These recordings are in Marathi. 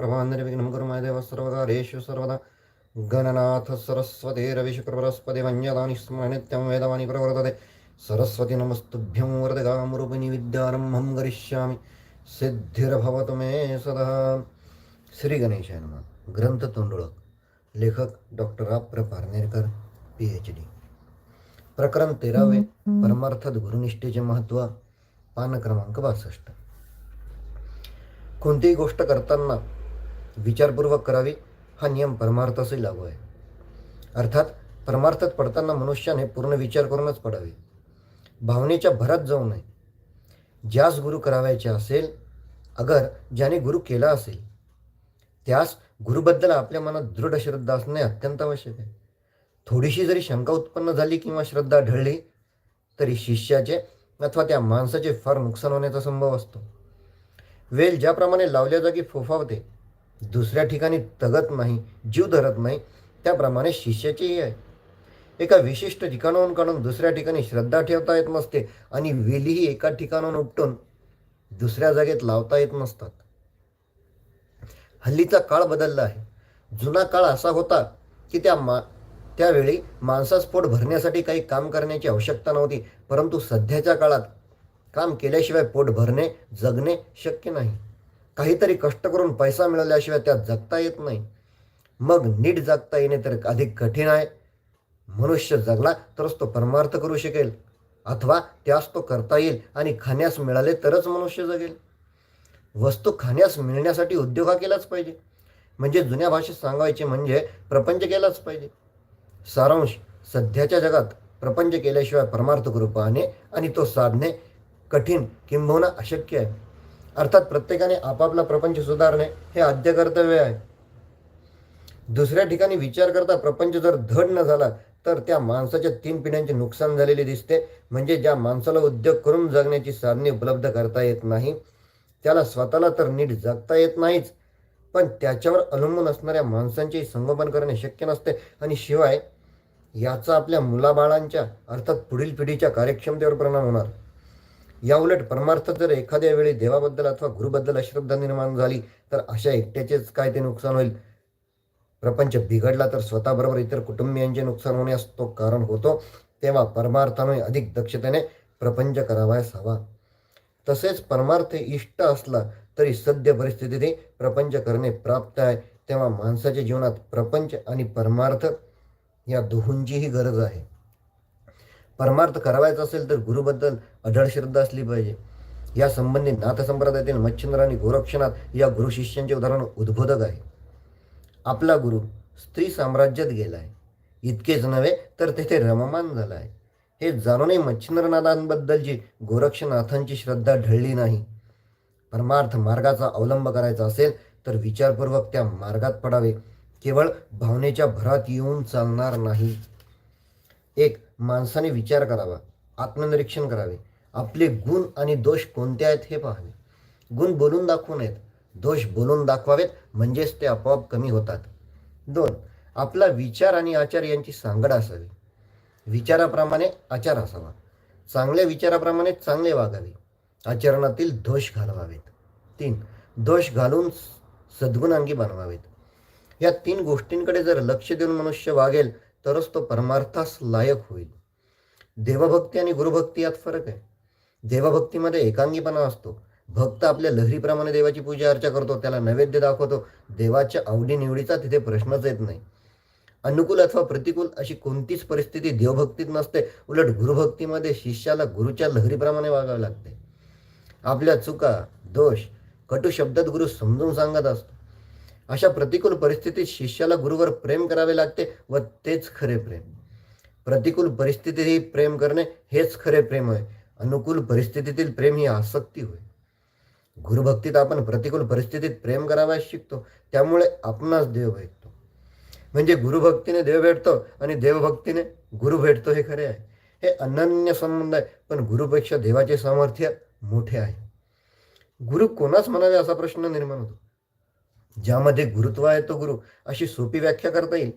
प्रभान्निर्विघ्नं कुरु मय सर्वकारेषु सर्वदा। गणनाथ सरस्वती रविशुक्रबृहस्पति वन्यदानि स्म वेदवानि प्रवर्तते। सरस्वती नमस्तुभ्यं वरदगामरूपिणि विद्यारम्भं करिष्यामि। सिद्धिर्भवतु मे सदा। श्री गणेशाय नमः। ग्रंथ तोंडुळक। लेखक डॉक्टर राप्र पारनेरकर पी एच डी प्रकरण तेरावे परमार्थात गुरुनिष्ठेचे महत्त्व पान क्रमांक बासष्ट। कोणतीही गोष्ट करताना विचारपूर्वक करावी हा नियम परमार्थासही लागू आहे. अर्थात परमार्थात पडताना मनुष्याने पूर्ण विचार करूनच पडावे. भावनेच्या भरात जाऊ नये. ज्यास गुरु करावायचे असेल अगर ज्याने गुरु केला असेल त्यास गुरुबद्दल आपल्या मनात दृढ श्रद्धा असणे अत्यंत आवश्यक आहे. थोडीशी जरी शंका उत्पन्न झाली किंवा श्रद्धा ढळली तरी शिष्याचे अथवा त्या माणसाचे फार नुकसान होण्याचा संभव असतो. वेल ज्याप्रमाणे लावल्या जागी फोफावते दुसऱ्या ठिकाणी तगत नाही जीव धरत नाही त्याप्रमाणे शिष्याचेही आहे. एका विशिष्ट ठिकाणाहून काढून दुसऱ्या ठिकाणी श्रद्धा ठेवता येत नसते आणि वेलीही एका ठिकाणाहून उपटून दुसऱ्या जागेत लावता येत नसतात. हल्लीचा काळ बदलला आहे. जुना काळ असा होता की त्या मा त्यावेळी माणसास पोट भरण्यासाठी काही काम करण्याची आवश्यकता नव्हती परंतु सध्याच्या काळात काम केल्याशिवाय पोट भरणे जगणे शक्य नाही. काहीतरी कष्ट करून पैसा मिळाल्याशिवाय त्यात जगता येत नाही. मग नीट जगता येणे तर अधिक कठीण आहे. मनुष्य जगला तरच तो परमार्थ करू शकेल. अथवा त्यास तो करता येईल आणि खाण्यास मिळाले तरच मनुष्य जगेल. वस्तू खाण्यास मिळण्यासाठी उद्योग हा केलाच पाहिजे. म्हणजे जुन्या भाषेत सांगायचे म्हणजे प्रपंच केलाच पाहिजे. सारांश सध्याच्या जगात प्रपंच केल्याशिवाय परमार्थ करू पाहणे आणि तो साधणे कठीण किंबहुना अशक्य आहे. अर्थात प्रत्येकाने आपापला प्रपंच सुधारणे हे आद्य कर्तव्य आहे. दुसऱ्या ठिकाणी विचार करता प्रपंच जर धड न झाला तर त्या माणसाच्या तीन पिढ्यांचे नुकसान झालेले दिसते. म्हणजे ज्या माणसाला उद्योग करून जगण्याची साधने उपलब्ध करता येत नाही त्याला स्वतःला तर नीट जगता येत नाहीच. पण त्याच्यावर अवलंबून असणाऱ्या माणसांचे संगोपन करणे शक्य नसते. आणि शिवाय याचा आपल्या मुलाबाळांच्या अर्थात पुढील पिढीच्या कार्यक्षमतेवर परिणाम होणार. याउलट परमार्थ जर एखाद्या वेळी देवाबद्दल अथवा गुरुबद्दल अश्रद्धा निर्माण झाली तर अशा एकट्याचेच काय ते नुकसान होईल? प्रपंच बिघडला तर स्वतःबरोबर इतर कुटुंबियांचे नुकसान होण्यास तो कारण होतो. तेव्हा परमार्थाने अधिक दक्षतेने प्रपंच करावायस हवा. तसेच परमार्थ इष्ट असला तरी सद्य परिस्थितीत प्रपंच करणे प्राप्त आहे. तेव्हा माणसाच्या जीवनात प्रपंच आणि परमार्थ या दोहोंचीही गरज आहे. परमार्थ करावायचा असेल तर गुरुबद्दल अढळ श्रद्धा असली पाहिजे. या संबंधी नाथसंप्रदायातील मच्छिंद्र आणि गोरक्षनाथ या गुरु शिष्यांचे उदाहरण उद्बोधक आहे. आपला गुरु स्त्री साम्राज्यात गेला आहे इतकेच नव्हे तर तेथे रममान झाला आहे हे जाणूनही मच्छिंद्रनाथांबद्दलची गोरक्षनाथांची श्रद्धा ढळली नाही. परमार्थ मार्गाचा अवलंब करायचा असेल तर विचारपूर्वक त्या मार्गात पडावे. केवळ भावनेच्या भरात येऊन चालणार नाही. एक माणसाने विचार करावा आत्मनिरीक्षण करावे. आपले गुण आणि दोष कोणते आहेत हे पाहावे. गुण बोलून दाखवू नयेत दोष बोलून दाखवावेत म्हणजेच ते आपोआप कमी होतात. दोन आपला विचार आणि आचार यांची सांगड असावी. विचाराप्रमाणे आचार असावा. चांगल्या विचाराप्रमाणे चांगले वागावे. आचरणातील दोष घालवावेत. तीन दोष घालून सद्गुणांगी बनवावेत. या तीन गोष्टींकडे जर लक्ष देऊन मनुष्य वागेल तरच तो परमार्थास लायक होईल. देवभक्ती आणि गुरुभक्ती यात फरक आहे. देवभक्तीमध्ये एकांगीपणा असतो. भक्त आपल्या लहरीप्रमाणे देवाची पूजा अर्चा करतो त्याला नैवेद्य दाखवतो. देवाच्या आवडीनिवडीचा तिथे प्रश्नच येत नाही. अनुकूल अथवा प्रतिकूल अशी कोणतीच परिस्थिती देवभक्तीत नसते. उलट गुरुभक्तीमध्ये शिष्याला गुरुच्या लहरीप्रमाणे वागावे लागते. आपल्या चुका दोष कटू शब्दात गुरु समजून सांगत असतो. अशा प्रतिकूल परिस्थितीत शिष्याला गुरुवर प्रेम करावे लागते व तेच खरे प्रेम. प्रतिकूल परिस्थितीतही प्रेम करणे हेच खरे प्रेम आहे. अनुकूल परिस्थितीतील प्रेम ही आसक्ती होय. गुरुभक्तीत आपण प्रतिकूल परिस्थितीत प्रेम करावयास शिकतो त्यामुळे आपणास देव भेटतो. म्हणजे गुरुभक्तीने देव भेटतो आणि देवभक्तीने गुरु भेटतो हे खरे आहे. हे अनन्य संबंध आहे पण गुरुपेक्षा देवाचे सामर्थ्य मोठे आहे. गुरु कोणाच म्हणावे असा प्रश्न निर्माण होतो? ज्यामध्ये गुरुत्व आहे तो गुरु अशी सोपी व्याख्या करता येईल.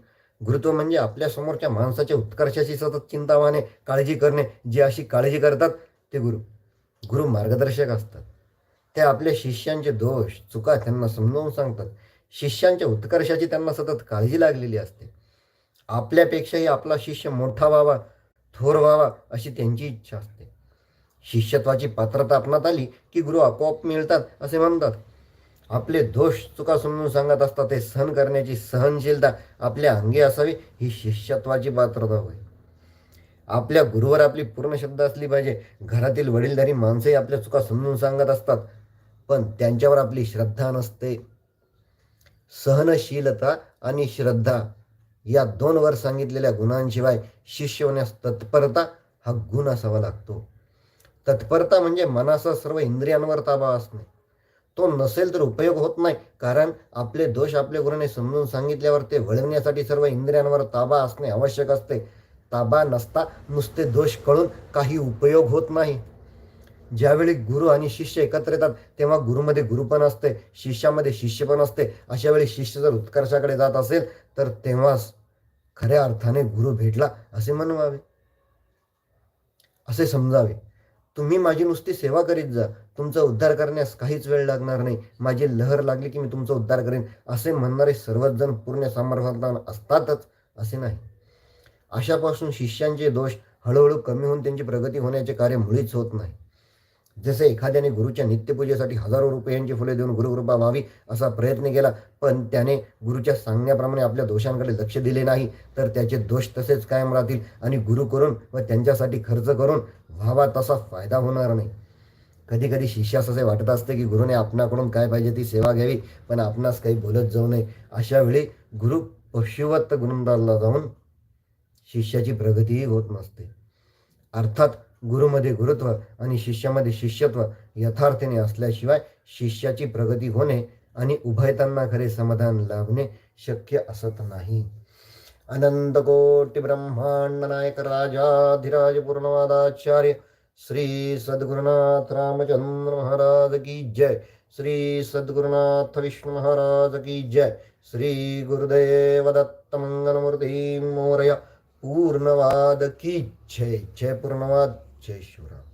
गुरुत्व म्हणजे आपल्या समोरच्या माणसाच्या उत्कर्षाची सतत चिंतावाने काळजी करणे जे अशी काळजी करतात ते गुरु. गुरु मार्गदर्शक असतात. ते आपल्या शिष्यांचे दोष चुका त्यांना समजावून सांगतात. शिष्यांच्या उत्कर्षाची त्यांना सतत काळजी लागलेली असते. आपल्यापेक्षाही आपला शिष्य मोठा व्हावा थोर व्हावा अशी त्यांची इच्छा असते. शिष्यत्वाची पात्रता आपणात आली की गुरु आपोआप मिळतात असे म्हणतात. आपले दोष चुका समजून सांगत असतात ते सहन करण्याची सहनशीलता आपल्या अंगी असावी ही शिष्यत्वाची पात्रता होय. आपल्या गुरुवर आपली पूर्ण श्रद्धा असली पाहिजे. घरातील वडीलधारी माणसंही आपल्या चुका समजून सांगत असतात पण त्यांच्यावर आपली श्रद्धा नसते. सहनशीलता आणि श्रद्धा या दोन वर सांगितलेल्या गुणांशिवाय शिष्य होण्यास तत्परता हा गुण असावा लागतो. तत्परता म्हणजे मनाचा सर्व इंद्रियांवर ताबा असणे. तो नसेल तर उपयोग होत नाही. कारण आपले दोष आपल्या गुरुने समजून सांगितल्यावर ते वळवण्यासाठी सर्व इंद्रियांवर ताबा असणे आवश्यक असते. ताबा नसता नुसते दोष कळून काही उपयोग होत नाही. ज्यावेळी गुरु आणि शिष्य एकत्र येतात तेव्हा गुरुमध्ये गुरुपण असते शिष्यामध्ये शिष्यपण असते. अशा वेळी शिष्य जर उत्कर्षाकडे जात असेल तर तेव्हाच खऱ्या अर्थाने गुरु भेटला असे म्हणवावे असे समजावे. तुम्ही माझी नुसती सेवा करीत जा. तुमचा उद्धार करण्यास काहीच वेळ लागणार नाही. माझी लहर लागली की मी तुमचा उद्धार करेन. असे म्हणणारे सर्वच जण पूर्ण सामर्थ्यवान असतातच असे नाही. अशापासून शिष्यांचे दोष हळूहळू कमी होऊन त्यांची प्रगती होण्याचे कार्य मुळीच होत नाही. जसे एखाद्याने गुरुच्या नित्यपूजेसाठी हजारो रुपयांची फुले देऊन गुरुकृपा व्हावी असा प्रयत्न केला पण त्याने गुरुच्या सांगण्याप्रमाणे आपल्या दोषांकडे लक्ष दिले नाही तर त्याचे दोष तसेच कायम राहतील आणि गुरु करून व त्यांच्यासाठी खर्च करून व्हावा तसा फायदा होणार नाही. कधी कधी शिष्यास असे वाटत असते की गुरुने आपणाकडून काय पाहिजे ती सेवा घ्यावी पण आपणास काही बोलत जाऊ नये. अशा वेळी गुरु पशुवत गुणदारला जाऊन शिष्याची प्रगतीही होत नसते. अर्थात गुरुमध्ये गुरुत्व आणि शिष्यामध्ये शिष्यत्व यथार्थीने असल्याशिवाय शिष्याची प्रगती होणे आणि उभयतांना खरे समाधान लाभणे शक्य असत नाही. अनंत कोटी ब्रह्मांड राजाधिराज पूर्णवादाचार्य श्री सद्गुरुनाथ रामचंद्र महाराज की जय। श्री सद्गुरुनाथ विष्णु महाराज की जय। श्री गुरुदेव दत्त मंगलमूर्ती मोरया पूर्णवाद की जय। जय पूर्णवाद। जय शिवराम।